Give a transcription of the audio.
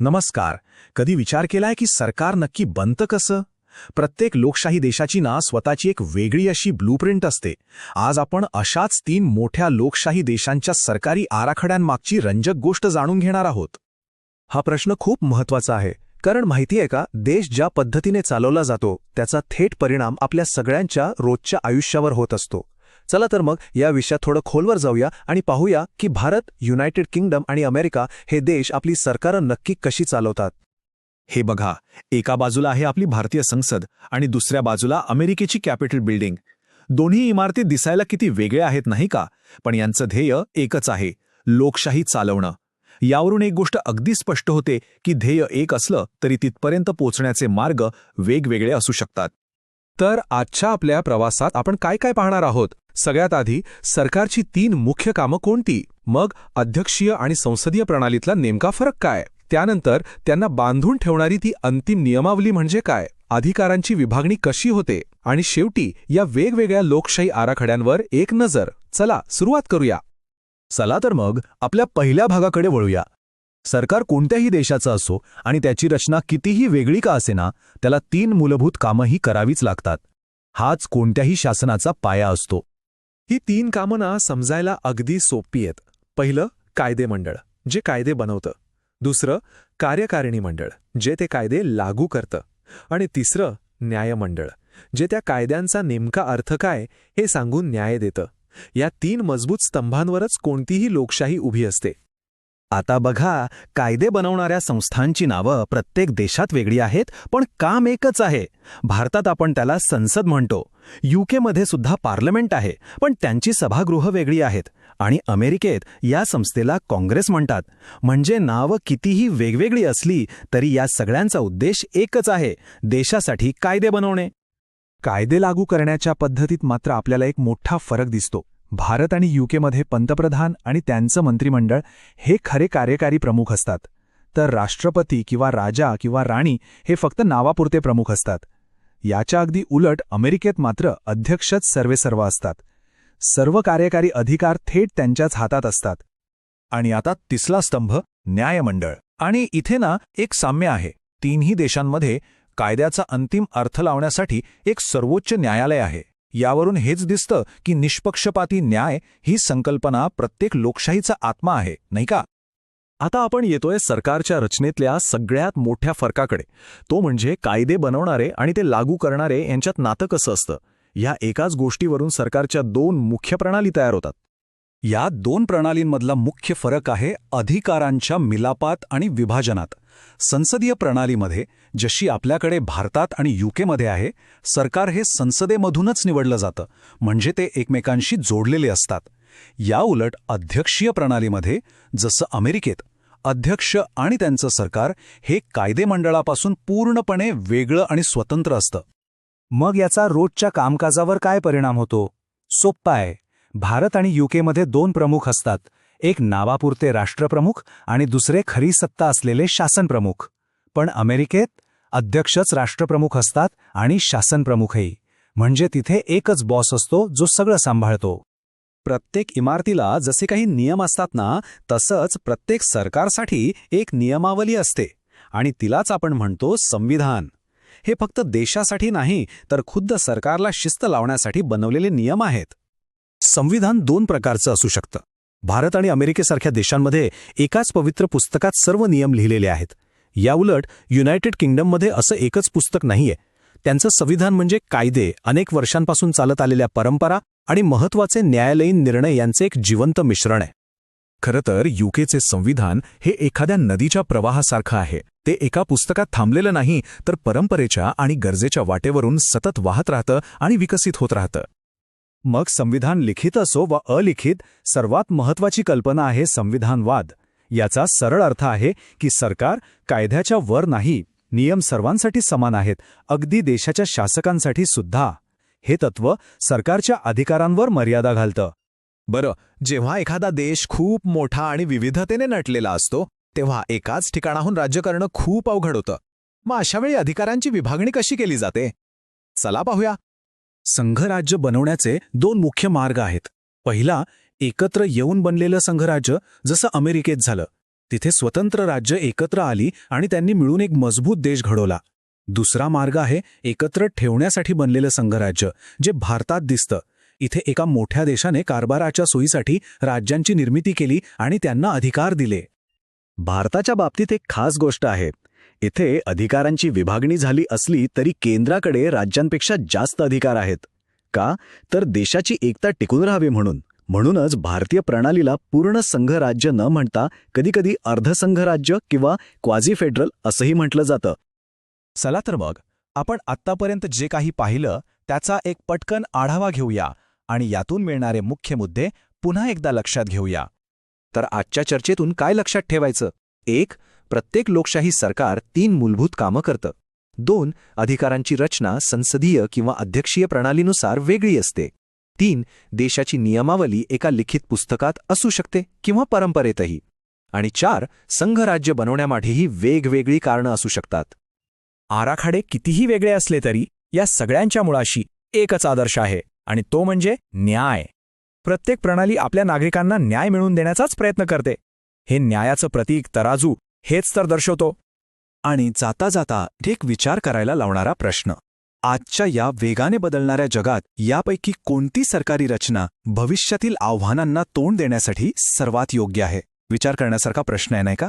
नमस्कार. कधी विचार केलाय की सरकार नक्की बनतं कसं? प्रत्येक लोकशाही देशाची ना स्वतःची एक वेगळी अशी ब्लूप्रिंट असते. आज आपण अशाच तीन मोठ्या लोकशाही देशांच्या सरकारी आराखड्यांमागची रंजक गोष्ट जाणून घेणार आहोत. हा प्रश्न खूप महत्त्वाचा आहे. कारण माहिती आहे का देश ज्या पद्धतीने चालवला जातो त्याचा थेट परिणाम आपल्या सगळ्यांच्या रोजच्या आयुष्यावर होत असतो. चला तर मग या विषयात थोडं खोलवर जाऊया आणि पाहूया की भारत युनायटेड किंगडम आणि अमेरिका हे देश आपली सरकारं नक्की कशी चालवतात. हे बघा एका बाजूला आहे आपली भारतीय संसद आणि दुसऱ्या बाजूला अमेरिकेची कॅपिटल बिल्डिंग. दोन्ही इमारती दिसायला किती वेगळ्या आहेत नाही का? पण यांचं ध्येय एकच आहे लोकशाही चालवणं. यावरून एक गोष्ट अगदी स्पष्ट होते की ध्येय एक असलं तरी तिथपर्यंत पोचण्याचे मार्ग वेगवेगळे असू शकतात. तर आजच्या आपल्या प्रवासात आपण काय काय पाहणार आहोत? सगळ्यात आधी सरकारची तीन मुख्य कामं कोणती? मग अध्यक्षीय आणि संसदीय प्रणालीतला नेमका फरक काय? त्यानंतर त्यांना बांधून ठेवणारी ती अंतिम नियमावली म्हणजे काय? अधिकारांची विभागणी कशी होते? आणि शेवटी या वेगवेगळ्या लोकशाही आराखड्यांवर एक नजर. चला सुरुवात करूया. चला तर मग आपल्या पहिल्या भागाकडे वळूया. सरकार कोणत्याही देशाचं असो आणि त्याची रचना कितीही वेगळी का असेना त्याला तीन मूलभूत कामंही करावीच लागतात. हाच कोणत्याही शासनाचा पाया असतो. ही तीन कामं ना समजायला अगदी सोपी आहेत. पहिलं कायदे मंडळ जे कायदे बनवतं. दुसरं कार्यकारिणी मंडळ जे ते कायदे लागू करतं. आणि तिसरं न्यायमंडळ जे त्या कायद्यांचा नेमका अर्थ काय हे सांगून न्याय देतं. या तीन मजबूत स्तंभांवरच कोणतीही लोकशाही उभी असते. आता बघा कायदे बनवणाऱ्या संस्थांची नावं प्रत्येक देशात वेगळी आहेत पण काम एकच आहे. भारतात आपण त्याला संसद म्हणतो. यूकेमध्ये सुद्धा पार्लमेंट आहे पण त्यांची सभागृह वेगळी आहेत. आणि अमेरिकेत या संस्थेला काँग्रेस म्हणतात. म्हणजे नावं कितीही वेगवेगळी असली तरी या सगळ्यांचा उद्देश एकच आहे देशासाठी कायदे बनवणे. कायदे लागू करण्याच्या पद्धतीत मात्र आपल्याला एक मोठा फरक दिसतो. भारत आणि यूकेमध्ये पंतप्रधान आणि त्यांचं मंत्रिमंडळ हे खरे कार्यकारी प्रमुख असतात. तर राष्ट्रपती किंवा राजा किंवा राणी हे फक्त नावापुरते प्रमुख असतात. याच्या अगदी उलट अमेरिकेत मात्र अध्यक्षच सर्वेसर्व असतात. सर्व कार्यकारी अधिकार थेट त्यांच्याच हातात असतात. आणि आता तिसला स्तंभ न्यायमंडळ. आणि इथे ना एक साम्य आहे. तीनही देशांमध्ये कायद्याचा अंतिम अर्थ लावण्यासाठी एक सर्वोच्च न्यायालय आहे. यावरून हेच दिसतं की निष्पक्षपाती न्याय ही संकल्पना प्रत्येक लोकशाहीचा आत्मा आहे नाही का? आता आपण येतोय सरकारच्या रचनेतल्या सगळ्यात मोठ्या फरकाकडे. तो म्हणजे कायदे बनवणारे आणि ते लागू करणारे यांच्यात नातं कसं असतं? या एकाच गोष्टीवरून सरकारच्या दोन मुख्य प्रणाली तयार होतात. या दोन प्रणालींमधला मुख्य फरक आहे अधिकारांच्या मिलापात आणि विभाजनात. संसदीय प्रणालीमध्ये जशी आपल्याकडे भारतात आणि यूकेमध्ये आहे सरकार हे संसदेमधूनच निवडलं जातं म्हणजे ते एकमेकांशी जोडलेले असतात. या उलट अध्यक्षीय प्रणालीमध्ये जसं अमेरिकेत अध्यक्ष आणि त्यांचं सरकार हे कायदेमंडळापासून पूर्णपणे वेगळं आणि स्वतंत्र असतं. मग याचा रोजच्या कामकाजावर काय परिणाम होतो? सोप्पा आहे. भारत आणि यूकेमध्ये दोन प्रमुख असतात एक नावापुरते राष्ट्रप्रमुख आणि दुसरे खरी सत्ता असलेले शासनप्रमुख. पण अमेरिकेत अध्यक्षच राष्ट्रप्रमुख असतात आणि शासनप्रमुखही. म्हणजे तिथे एकच बॉस असतो जो सगळं सांभाळतो. प्रत्येक इमारतीला जसे काही नियम असतात ना तसंच प्रत्येक सरकारसाठी एक नियमावली असते. आणि तिलाच आपण म्हणतो संविधान. हे फक्त देशासाठी नाही तर खुद्द सरकारला शिस्त लावण्यासाठी बनवलेले नियम आहेत. संविधान दोन प्रकारचं असू शकतं. भारत आणि अमेरिकेसारख्या देशांमध्ये एकाच पवित्र पुस्तकात सर्व नियम लिहिलेले आहेत. याउलट युनायटेड किंगडममध्ये असं एकच पुस्तक नाहीये. त्यांचं संविधान म्हणजे कायदे अनेक वर्षांपासून चालत आलेल्या परंपरा आणि महत्त्वाचे न्यायालयीन निर्णय यांचे एक जिवंत मिश्रण आहे. खरं तर युकेचे संविधान हे एखाद्या नदीच्या प्रवाहासारखं आहे. ते एका पुस्तकात थांबलेलं नाही तर परंपरेच्या आणि गरजेच्या वाटेवरून सतत वाहत राहतं आणि विकसित होत राहतं. मग संविधान लिखित असो वा अलिखित सर्वात महत्वाची कल्पना आहे संविधानवाद. याचा सरळ अर्थ आहे की सरकार कायद्याच्या वर नाही नियम सर्वांसाठी समान आहेत अगदी देशाच्या शासकांसाठी सुद्धा. हे तत्व सरकारच्या अधिकारांवर मर्यादा घालतं. बरं जेव्हा एखादा देश खूप मोठा आणि विविधतेने नटलेला असतो तेव्हा एकाच ठिकाणाहून राज्य करणं खूप अवघड होतं. मग अशावेळी अधिकारांची विभागणी कशी केली जाते? चला पाहूया. संघराज्य बनवण्याचे दोन मुख्य मार्ग आहेत. पहिला एकत्र येऊन बनलेलं संघराज्य जसं अमेरिकेत झालं. तिथे स्वतंत्र राज्य एकत्र आली आणि त्यांनी मिळून एक मजबूत देश घडवला. दुसरा मार्ग आहे एकत्र ठेवण्यासाठी बनलेलं संघराज्य जे भारतात दिसतं. इथे एका मोठ्या देशाने कारभाराच्या सोयीसाठी राज्यांची निर्मिती केली आणि त्यांना अधिकार दिले. भारताच्या बाबतीत एक खास गोष्ट आहे. इथे अधिकारांची विभागणी झाली असली तरी केंद्राकडे राज्यांपेक्षा जास्त अधिकार आहेत. का? तर देशाची एकता टिकून राहावी म्हणून. म्हणूनच भारतीय प्रणालीला पूर्ण संघराज्य न म्हणता कधीकधी अर्धसंघराज्य किंवा क्वाझी फेडरल असंही म्हटलं जातं. चला तर मग आपण आत्तापर्यंत जे काही पाहिलं त्याचा एक पटकन आढावा घेऊया आणि यातून मिळणारे मुख्य मुद्दे पुन्हा एकदा लक्षात घेऊया. तर आजच्या चर्चेतून काय लक्षात ठेवायचं? एक प्रत्येक लोकशाही सरकार तीन मूलभूत कामं करतं. दोन अधिकारांची रचना संसदीय किंवा अध्यक्षीय प्रणालीनुसार वेगळी असते. तीन देशाची नियमावली एका लिखित पुस्तकात असू शकते किंवा परंपरेतही. आणि चार संघराज्य बनवण्यामाठेही वेगवेगळी कारणं असू शकतात. आराखडे कितीही वेगळे असले तरी या सगळ्यांच्या मुळाशी एकच आदर्श आहे आणि तो म्हणजे न्याय. प्रत्येक प्रणाली आपल्या नागरिकांना न्याय मिळवून देण्याचाच प्रयत्न करते. हे न्यायाचं प्रतीक तराजू हेच तर दर्शवतो. आणि जाता जाता एक विचार करायला लावणारा प्रश्न. आजच्या या वेगाने बदलणाऱ्या जगात यापैकी कोणती सरकारी रचना भविष्यातील आव्हानांना तोंड देण्यासाठी सर्वात योग्य आहे? विचार करण्यासारखा प्रश्न आहे नाही का?